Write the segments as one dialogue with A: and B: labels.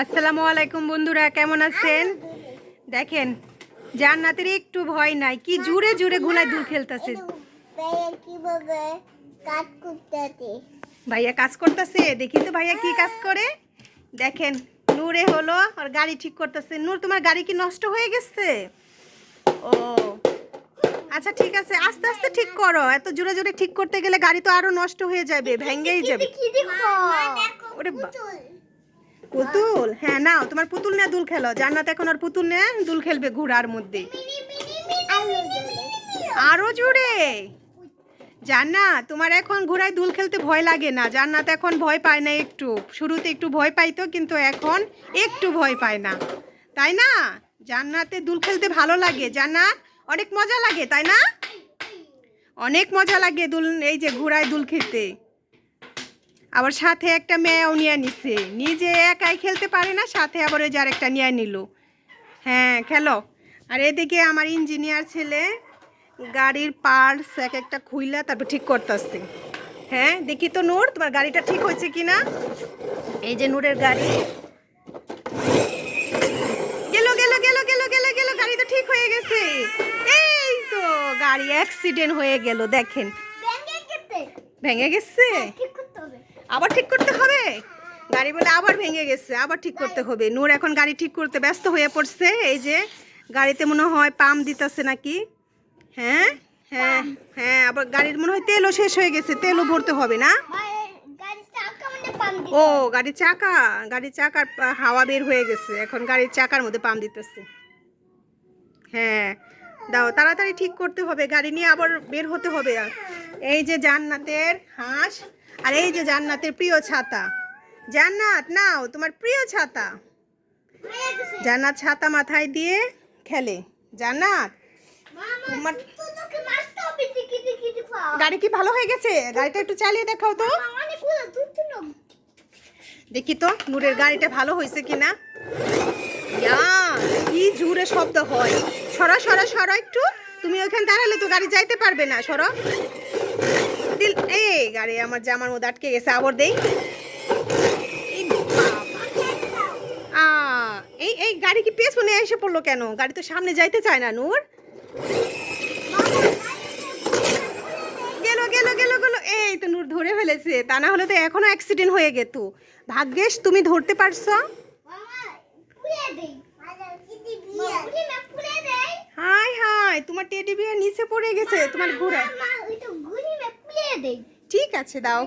A: আসসালামু আলাইকুম বন্ধুরা কেমন আছেন? দেখেন জান্নাতের একটু ভয় নাই কি জুড়ে জুড়ে ঘোলায় দুল খেলতেছে। ভাইয়া কাজ করতেছে? দেখি তো ভাইয়া কি কাজ করে। দেখেন নূরে হলো আর গাড়ি ঠিক করতেছে। নূর তোমার গাড়ি কি নষ্ট হয়ে গেছে? ও আচ্ছা ঠিক আছে আস্তে আস্তে ঠিক করো। এত জোরে জোরে ঠিক করতে গেলে গাড়ি তো আরও নষ্ট হয়ে যাবে ভেঙেই যাবে। ওরে পুতুল? হ্যাঁ নাও, তোমার পুতুল নিয়ে দুল খেলো। জান্নাত এখন আর পুতুল নিয়ে দুল খেলবে ঘোড়ার মধ্যে। আরও জোরে। জান্নাত, তোমার এখন ঘোড়ায় দুল খেলতে ভয় লাগে না। জান্নাত এখন ভয় পায় না একটু। শুরুতে একটু ভয় পাইতো, কিন্তু এখন একটু ভয় পায় না। তাই না? জান্নাতে দুল খেলতে ভালো লাগে। জান্নাত, অনেক মজা লাগে, তাই না? অনেক মজা লাগে দুল, এই যে ঘোড়ায় দুল খেলতে। আবার সাথে একটা মেয়েও নিয়ে নিছে। নিজে একাই খেলতে পারে না সাথে আবার ওই যার একটা নিয়ে নিল। হ্যাঁ খেলো। আর এদিকে আমার ইঞ্জিনিয়ার ছেলে গাড়ির পার্টস এক একটা খুইলা তারপর ঠিক করতেছে। হ্যাঁ দেখি তো নূর তোমার গাড়িটা ঠিক হয়েছে কি না এই যে নূরের গাড়ি। গেল গেল গেল গেল গেল গেল গাড়ি তো ঠিক হয়ে গেছে। এই তো গাড়ি অ্যাক্সিডেন্ট হয়ে গেল দেখেন। ভেঙে গেছে।
B: হবে
A: আবার ঠিক করতে হবে? গাড়ি বলে আবার ভেঙে গেছে, আবার ঠিক করতে হবে। নূর এখন গাড়ি ঠিক করতে ব্যস্ত হয়ে পড়ছে, এই যে গাড়িতে মনে হয় পাম্প দিতেছে নাকি? হ্যাঁ? হ্যাঁ হ্যাঁ আবার গাড়ির মনে হয় তেলও শেষ হয়ে গেছে, তেলও ভরতে হবে না? ও, গাড়ির চাকা, গাড়ির চাকার হাওয়া বের হয়ে গেছে, এখন গাড়ির চাকার মধ্যে পাম্প দিতেছে। হ্যাঁ দাও, তাড়াতাড়ি ঠিক করতে হবে, গাড়ি নিয়ে আবার বের হতে হবে আর। এই যে জান্নাতের হাঁস আর এই যে জান্নাতের প্রিয় ছাতা। জান্নাত, নাও, তোমার প্রিয় ছাতা। জান্নাত ছাতা মাথায় দিয়ে খেলে। জান্নাত, তোমার গাড়ি কি ভালো হয়ে গেছে? গাড়িটা একটু চালিয়ে দেখাও তো। দেখি তো, নূরের গাড়িটা ভালো হয়েছে কিনা। কি জোরে শব্দ হয়। সরা সরা সরা একটু। তুমি ওইখানে দাঁড়ালে তো গাড়ি যাইতে পারবে না, সরো। এই গাড়ি আমার জামার মধ্যে আটকে গেছে, আবার দেই। এই এই গাড়ি কি পেছনে এসে পড়ল কেন? গাড়ি তো সামনে যাইতে চায় না, নূর। গেল গেল গেল গেল। এই তো নূর ধরে ফেলেছে, তা না হলে তো এখনও অ্যাক্সিডেন্ট হয়ে গেত। ভাগ্যেশ, তুমি ধরতে পারছ? হাই হাই, তোমার টেডি বিয়ার নিচে পড়ে গেছে, তোমার ঘোড়া
B: মামা ওই তো ঘুরি না পুড়ে দেই।
A: ঠিক আছে দাও।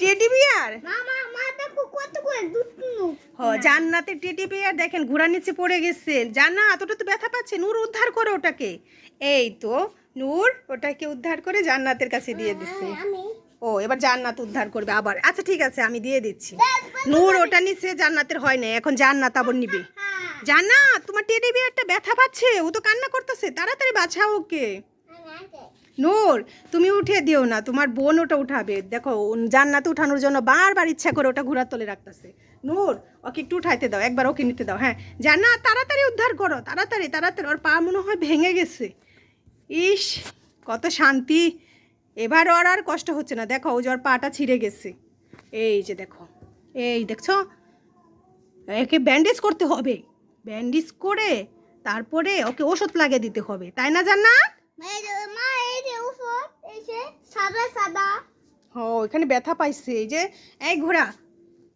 A: টেডি বিয়ার হ জান্নাতের টেডি বিয়ার দেখেন ঘোড়ার নিচে পড়ে গেছে। জান্নাত ওটা তো ব্যথা পাচ্ছে নূর উদ্ধার করে ওটাকে। এই তো নূর ওটাকে উদ্ধার করে জান্নাতের কাছে দিয়ে দিচ্ছে ও এবার জান্নাত উদ্ধার করবে আবার। আচ্ছা ঠিক আছে আমি দিয়ে দিচ্ছি। নূর ওটা নিচে জান্নাতের হয় না এখন জান্নাত আবার নিবে।
B: হ্যাঁ
A: জান্নাত তোমার টেডি বিয়ারটা ব্যথা পাচ্ছে ও তো কান্না করতেছে তাড়াতাড়ি বাঁচাও ওকে। নূর, তুমি উঠে দিও না, তোমার বোন ওটা উঠাবে। দেখো জান্নাত উঠানোর জন্য বারবার ইচ্ছা করে ওটা ঘোরার তলে রাখতেছে। নূর, ওকে একটু উঠাইতে দাও, একবার ওকে নিতে দাও হ্যাঁ। জান্নাত তাড়াতাড়ি উদ্ধার করো, তাড়াতাড়ি তাড়াতাড়ি। ওর পা মনে হয় ভেঙে গেছে। ইস, কত শান্তি। এবার ওর আর কষ্ট হচ্ছে না। দেখো ওই যে ওর পাটা ছিঁড়ে গেছে। এই যে দেখো, এই দেখছ? একে ব্যান্ডেজ করতে হবে। ব্যান্ডেজ করে তারপরে ওকে ওষুধ লাগিয়ে দিতে হবে। তাই না জান্নাত
B: মা এই যে ওষুধ এই যে সাদা সাদা
A: ও এখানে ব্যথা পাইছে। এই যে এই ঘোড়া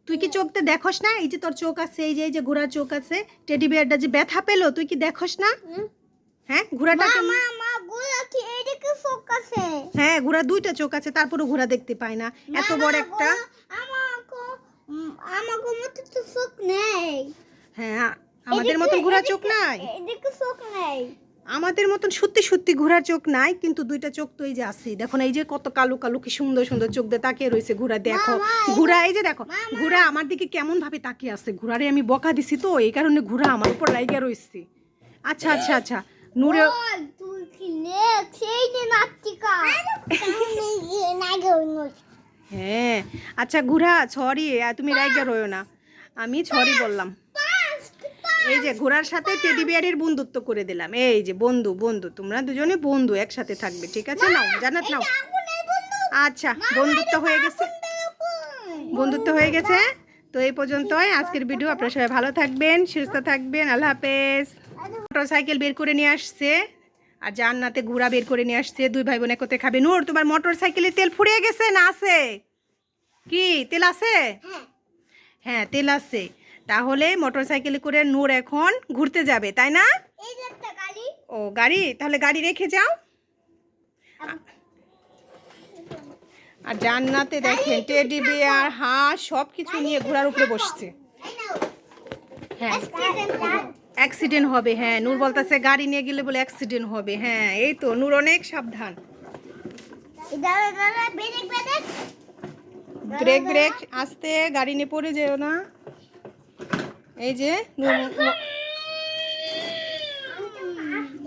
A: তুই কি চোখতে দেখোস না? এই যে তোর চোখ আছে এই যে এই যে ঘোড়ার চোখ আছে টেডি বিয়ারটা যে ব্যথা পেল তুই কি দেখোস না? হ্যাঁ ঘোড়াটা হ্যাঁ ঘোড়া দুইটা চোখ আছে তারপরে ঘোড়া দেখতে পায় না। এত বড় একটা
B: আমাকে মতো তো চোখ নেই।
A: হ্যাঁ আমাদের মতো ঘোড়ার চোখ নাই।
B: এদিকে চোখ নেই?
A: আমাদের মতন সত্যি সত্যি ঘোড়ার চোখ নাই কিন্তু দুইটা চোখ তো এই যে আছে দেখো না এই যে কত কালো কালো কি সুন্দর সুন্দর চোখ দিয়ে তাকিয়ে রয়েছে ঘোড়া দেখো। ঘোড়া এই যে দেখো ঘোড়া আমার দিকে কেমন ভাবে তাকিয়ে আছে? ঘোড়ারে আমি বকা দিছি তো এই কারণে ঘোড়া আমার উপর লাইগা রয়েছে আচ্ছা আচ্ছা আচ্ছা নূরে হ্যাঁ আচ্ছা ঘোড়া সরি তুমি রাইগা রইও না। আমি সরি বললাম। এই যে ঘোড়ার সাথে টেডি বিয়ারের বন্ধুত্ব করে দিলাম। এই যে বন্ধু বন্ধু তোমরা দুজনে বন্ধু একসাথে থাকবে ঠিক আছে? নাও জানাত নাও। আচ্ছা বন্ধুত্ব হয়ে গেছে? বন্ধুত্ব হয়ে গেছে? তো এই পর্যন্তই আজকের ভিডিও আপনারা সবাই ভালো থাকবেন সুস্থ থাকবেন। আল্লাহ হাফেজ। মোটর সাইকেল বের করে নিয়ে আসছে আর জান্নাতে ঘোড়া বের করে নিয়ে আসছে। দুই ভাই বোন একতে খাবে। নূর তোমার মোটর সাইকেলে তেল ফুরিয়ে গেছে না আছে? কি তেল আছে?
B: হ্যাঁ।
A: হ্যাঁ তেল আছে। তাহলে মোটর সাইকেলে করে নূর এখন ঘুরতে যাবে তাই না? ও গাড়ি? তাহলে গাড়ি রেখে যাও। আর জান্নাতে দেখেন টেডি বিয়ার হাঁস সব কিছু নিয়ে ঘোড়ার উপরে বসছে। হ্যাঁ।
B: অ্যাক্সিডেন্ট
A: হবে হ্যাঁ। নূর বলতেছে গাড়ি নিয়ে গেলে বলে অ্যাক্সিডেন্ট হবে হ্যাঁ। এই তো নূর অনেক সাবধান।
B: ব্রেক ব্রেক
A: আস্তে গাড়ি নিয়ে পড়ে যেও না। এই যে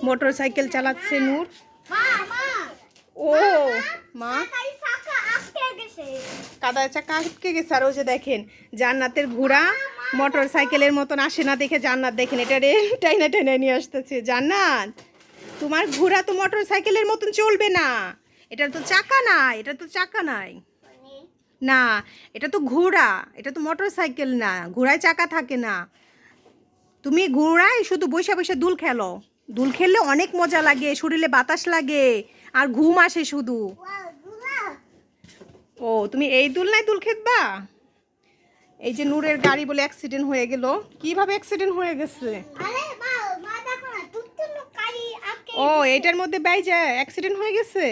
A: মোটর সাইকেল চালাচ্ছে নূর। ও, মা। কাদার চাকা আটকে গেছে আর ওই যে দেখেন, জান্নাতের ঘোড়া মোটর সাইকেলের মতন আসে না দেখে জান্নাত দেখেন, এটা রে টাইনা টাইনা নিয়ে আসতেছে। জান্নাত, তোমার ঘোড়া তো মোটর সাইকেলের মতন চলবে না। এটা তো চাকা নাই, এটা তো চাকা নাই। না, এটা তো ঘোড়া, এটা তো মোটর সাইকেল না, ঘোড়ায় চাকা থাকে না। তুমি ঘোড়ায় শুধু বসে বসে দুল খেলো। দুল খেললে অনেক মজা লাগে, শরীরে বাতাস লাগে, আর ঘুম আসে শুধু। ও, তুমি এই দুল নাই দুল খেতবা? এই যে নূরের গাড়ি বলে অ্যাক্সিডেন্ট হয়ে গেল। কীভাবে অ্যাক্সিডেন্ট হয়ে গেছে
B: আরে মা মা দেখো না তুত্তু গাড়ি আটকে
A: ও এটার মধ্যে বাইজা অ্যাক্সিডেন্ট হয়ে গেছে?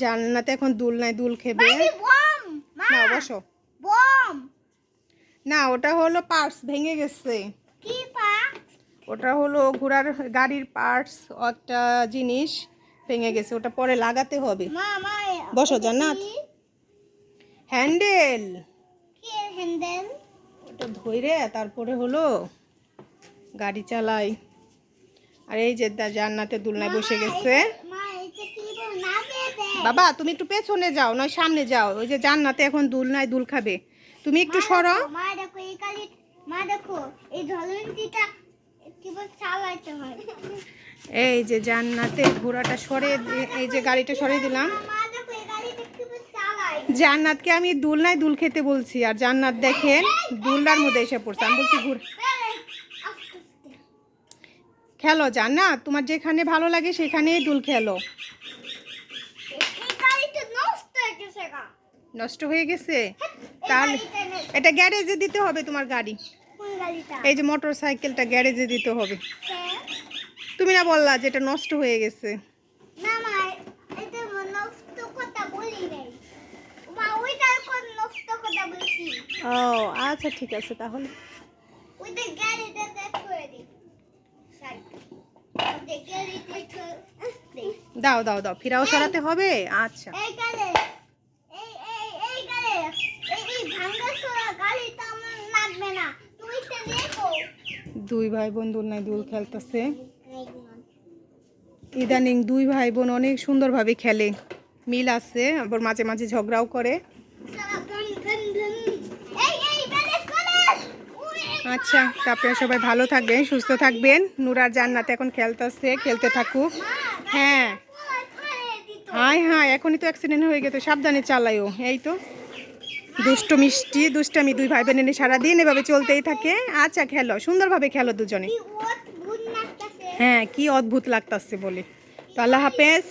A: জান্নাতে এখন দুল খেবে।
B: বাবি বম মা।
A: না বসো। না ওটা হলো পার্টস ভেঙে গেছে। ওটা হলো ঘোড়ার গাড়ির পার্টস একটা জিনিস ভেঙে গেছে ওটা পরে লাগাতে হবে।
B: মা মা
A: বসো জান্নাত। হ্যান্ডেল।
B: কি হ্যান্ডেল?
A: ওটা ধরে তারপরে হলো গাড়ি চালাই। আর এই যে জান্নাতে দুলনায় বসে গেছে। বাবা তুমি একটু পেছনে যাও নয় সামনে যাও। ওই যে জান্নাতে এখন দুলনায় দুল খাবে। তুমি একটু সরো।
B: এই
A: যে জান্নাতে ঘোড়াটা সরে এই যে গাড়িটা সরে দিলাম। জান্নাতকে আমি দুলনায় দুল খেতে বলছি আর জান্নাত দেখেন দুলনার মধ্যে এসে পড়ছে। আমি বলছি ঘুর। খেলো যান না? তোমার যেখানে ভালো লাগে সেখানেই দুল খেলো।
B: নষ্ট হয়ে গেছে
A: হয়ে তাহলে এটা গ্যারেজে দিতে হবে তোমার গাড়ি। এই যে মোটর সাইকেলটা গ্যারেজে দিতে হবে।
B: হ্যাঁ।
A: তুমি না বললা যে এটা নষ্ট হয়ে গেছে। ও আচ্ছা ঠিক আছে তাহলে
B: ওইটা গাড়িটা দেখ করে দি সাইড ওইটা গাড়িটা দে
A: দাও দাও দাও ফিরাও সরাতে হবে? আচ্ছা। দুই ভাই বোন দুলনায় দুল খেলতেছে। ইদানিং দুই ভাই বোন অনেক সুন্দরভাবে খেলে। মিল আছে আবার মাঝে মাঝে ঝগড়াও করে
B: এই এই ব্যালেন্স করে উই
A: আচ্ছা তা আপনারা সবাই ভালো থাকবেন সুস্থ থাকবেন। নুরার জান্নাতে এখন খেলতেছে খেলতে থাকুক। হ্যাঁ। হাই হ্যাঁ এখনই তো অ্যাক্সিডেন্ট হয়ে গেছে সাবধানে চালাইও এই তো। দুষ্ট মিষ্টি দুষ্টামি দুই ভাই বোনের সারাদিন এভাবে চলতেই থাকে। আচ্ছা খেলো সুন্দরভাবে খেলো দুজনে। হ্যাঁ কি অদ্ভুত লাগতাছে বলে। তো আল্লাহ হাফেজ।